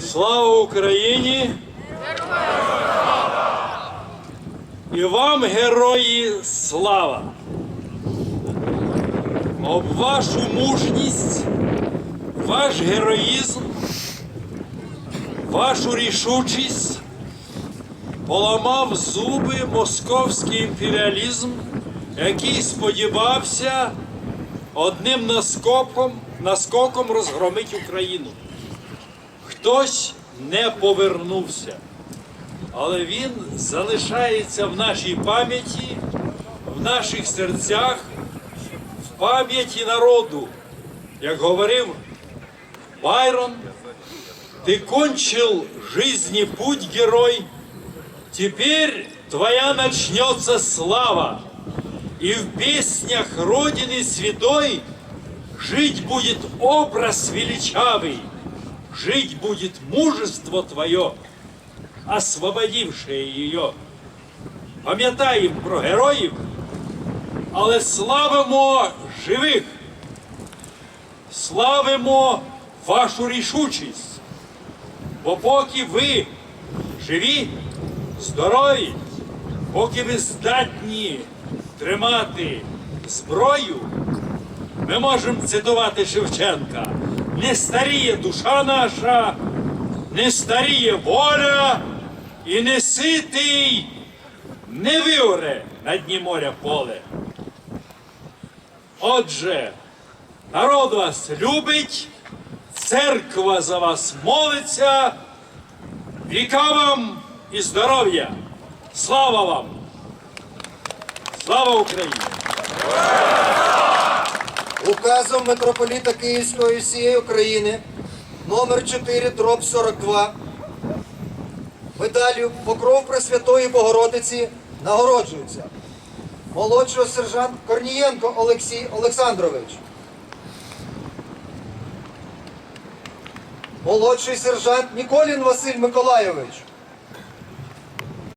Слава Україні! І вам, герої, слава! Об вашу мужність, ваш героїзм, вашу рішучість поламав зуби московський імперіалізм, який сподівався одним наскоком, наскоком розгромити Україну. Хтось не повернувся, але він залишається в нашій пам'яті, в наших серцях, в пам'яті народу. Як говорив Байрон, ти кончил жизни путь, герой, теперь твоя начнется слава, и в песнях Родины Святой жить будет образ величавый, жить будет мужество твое, освободившее ее. Пам'ятаємо про героїв, але славимо живих, славимо вашу рішучість. Бо поки ви живі, здорові, поки ви здатні тримати зброю, ми можемо цитувати Шевченка. Не старіє душа наша, не старіє воля, і не ситий, не виоре на дні моря поле. Отже, народ вас любить, церква за вас молиться, віка вам і здоров'я. Слава вам! Слава Україні! Указом митрополіта Київської всієї України номер 4 дроб 42 медаллю Покров Пресвятої Богородиці нагороджується молодший сержант Корнієнко Олексій Олександрович. Молодший сержант Ніколін Василь Миколайович.